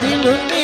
दिल में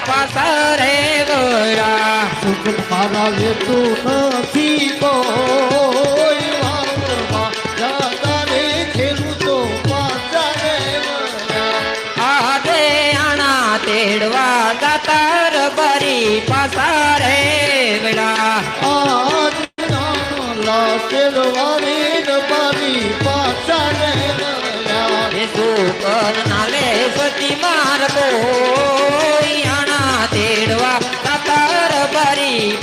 ખેડૂત ભાઈ પાસા રે વેડા મારા લેતું નથી કોઈ વાવમાં જાતા રે ખેડૂતો પાછા રે. આજે આણા તેડવા દાતાર બરી પાસા રે વેડા આજ નાલા તેલવારી રબારી પાછા રે વળ્યા. એ સુકર નાલે સતી માર વળ્યા.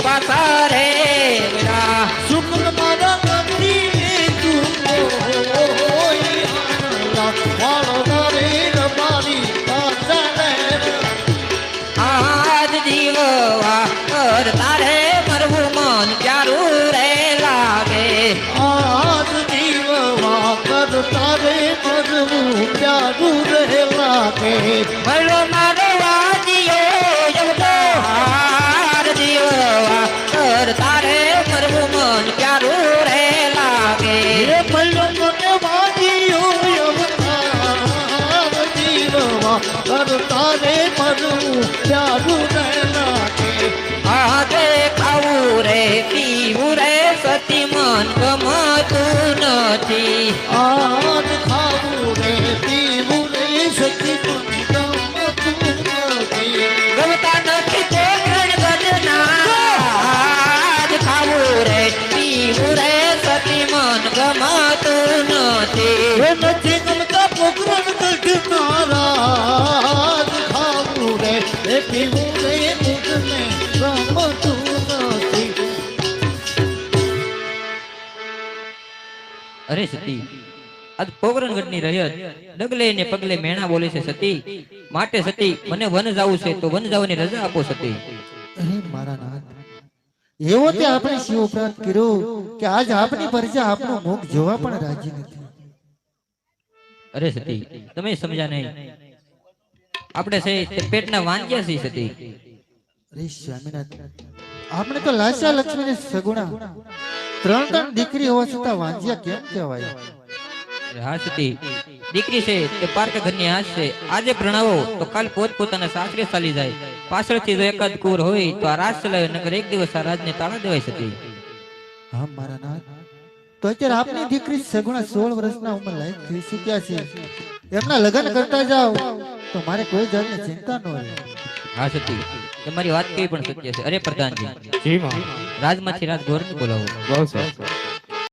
આજ દીવવા કર તારે મન પ્યારું રે કે ભલો મારો જીવવા રે મરવું પ્યારું રહે લાગે. આજે ખાવું રે, પીવું રે, સતી મન ગમતું નથી. અરે સતી. આજ પોકરણગઢની રયત ડગલે ને પગલે મેણા બોલે છે સતી માટે સતી મને વન જાવું છે તો વન જવાની રજા આપો સતી. અરે મારા નાથ એવો તે આપણે શિવ ઉપરાંત કર્યો કે આજ આપની પરજા આપનો મુખ જોવા પણ રાજી નથી. અરે સતી તમે સમજ્યા નહીં. આપણે છે તે પેટના વાંજ્યા છે સતી. અરે સ્વામિનાથ આપણે તો લાશા લક્ષ્મીને સગુણા. ત્રણ ત્રણ દીકરી હોવા છતાં વાંજિયા કેમ કહેવાય? હાસતી દીકરી છે તે પારકા ઘરની હાસ છે. આજે પ્રણાવો તો કાલ પોત પોતાના સાસરે ચાલી જાય. પાછળથી જો એકાદ કુર હોય તો આ રાજ ચલાવે નગર એક દિવસ આ રાજને તાળા દેવાય શકે હા મારા નાથ. તો અત્યારે આપની દીકરી સગુણા સોળ વર્ષના ઉંમર લાયક થઈ ચૂક્યા છે. એમના લગ્ન કરતા જાઓ તો મારે કોઈ જાતની ચિંતા ન હોય હા સતી. તમારી વાત કઈ પણ સત્ય છે. અરે પ્રધાનજી. જી માં રાજમાંથી રાજ ગોરને બોલાવો. બહુ સરસ.